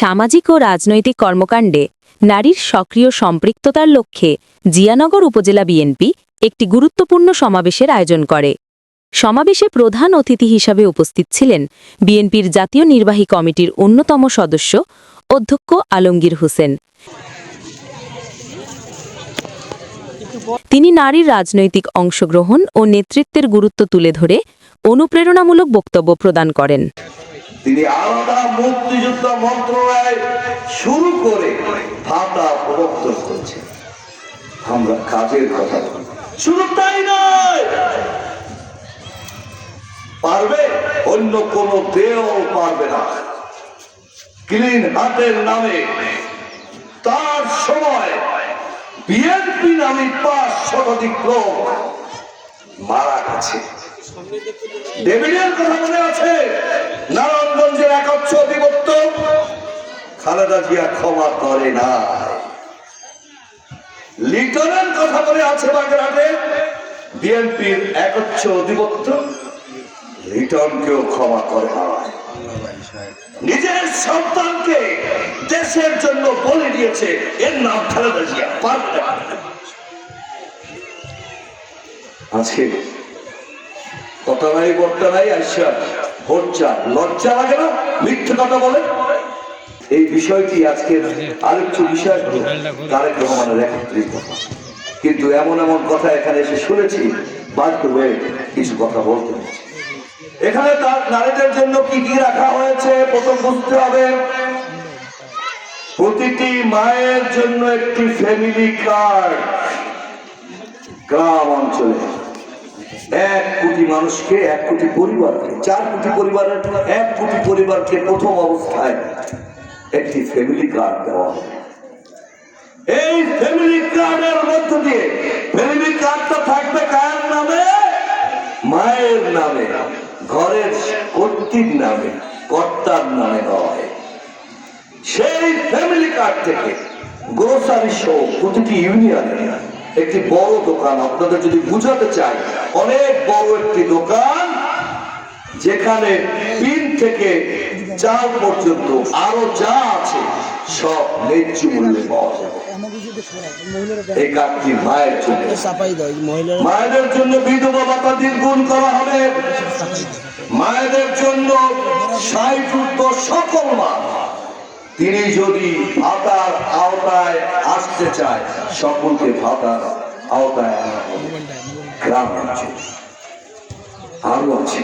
সামাজিক ও রাজনৈতিক কর্মকাণ্ডে নারীর সক্রিয় সম্পৃক্ততার লক্ষ্যে জিয়ানগর উপজেলা বিএনপি একটি গুরুত্বপূর্ণ সমাবেশের আয়োজন করে। সমাবেশে প্রধান অতিথি হিসাবে উপস্থিত ছিলেন বিএনপির জাতীয় নির্বাহী কমিটির অন্যতম সদস্য অধ্যক্ষ আলমগীর হোসেন। তিনি নারীর রাজনৈতিক অংশগ্রহণ ও নেতৃত্বের গুরুত্ব তুলে ধরে অনুপ্রেরণামূলক বক্তব্য প্রদান করেন। তিনি আলাদা মুক্তিযুদ্ধ মন্ত্রণালয় শুরু করে ভাতা প্রবর্তন করছেন। আমরা কাজের কথা শুধু তাই নয়, পারবে অন্য কোন দেও পারবে না। ক্লিন হাতের নামে তার সময় বিএনপি নামে পাঁচ শতাধিক লোক মারা গেছে। ডেভিডের কথা মনে আছে? নারায়ণগঞ্জের অধিপত্য খালেদা জিয়া ক্ষমা করে না কথা মনে আছে বিএনপির অধিপত্য লিটনকেও ক্ষমা করে না নিজের সন্তানকে দেশের জন্য বলে দিয়েছে, এর নাম খালেদা জিয়া। আজকে কথা নাই, বর্তা নাই, আইসা ভোট লজ্জা লাগে না? মিথ্যে কথা বলে? এই বিষয়টি আজকে আরেকটু বিষয় হলো তারেক রহমানের একত্রিত কিন্তু এমন এমন কথা এখানে এসে শুনেছি, বাধ্য হয়ে কিছু কথা বলতে এখানে তার নারীদের জন্য কি কি রাখা হয়েছে, প্রথম বুঝতে হবে। প্রতিটি মায়ের জন্য একটি ফ্যামিলি কার্ড গ্রাম অঞ্চলে। এক কোটি মানুষকে, এক কোটি পরিবারকে, চার কোটি পরিবারের এক কোটি পরিবারকে প্রথম অবস্থায় একটি ফ্যামিলি কার্ড দেওয়া এই ফ্যামিলি কার্ডের মধ্য দিয়ে ফ্যামিলি কার্ডটা থাকবে কার নামে? মায়ের নামে, ঘরের কর্তীর নামে, কর্তার নামে নয় সেই ফ্যামিলি কার্ড থেকে গ্রোসারি সহ প্রতিটি ইউনিয়নে একটি বড় দোকান। আপনাদের যদি বুঝাতে চাই, অনেক বড় একটি দোকান যেখানে পিন থেকে চাল পর্যন্ত আরও যা আছে, সব ন্যায্য মূল্যে পাওয়া মায়েদের জন্য বিধবা ভাতা দ্বিগুণ করা হবে। মায়েদের জন্য ষাট ঊর্ধ্ব মা তিনি যদি ভাতার আওতায় আসতে চায়, সকলকে ভাতার আওতায় আনা গ্রাম অঞ্চলে আরও আছে।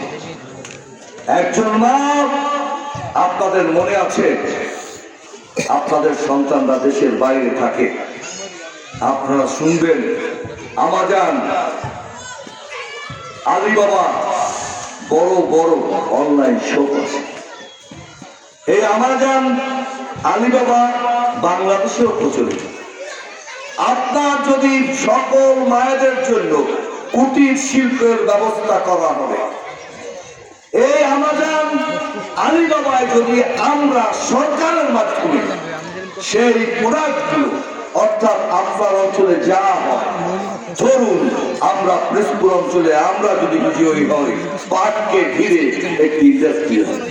একজন মা আপনাদের মনে আছে? আপনাদের সন্তানরা দেশের বাইরে থাকে। আপনারা শুনবেন আমাজান আলিবাবা বড় বড় অনলাইন শো আছে। এই আমাজান আলিবাবা বাংলাদেশেও প্রচলিত। আপনার যদি সকল মায়েদের জন্য কুটির শিল্পের ব্যবস্থা করা হবে এই আমাজান আলিবাবায় যদি আমরা সরকারের মাধ্যমে সেই প্রোডাক্টগুলো, অর্থাৎ আপনার অঞ্চলে যা হয়, ধরুন আমরা প্রেসপুর অঞ্চলে আমরা যদি বিজয়ী হই, পাটকে ঘিরে একটি ইন্ডাস্ট্রি হয়।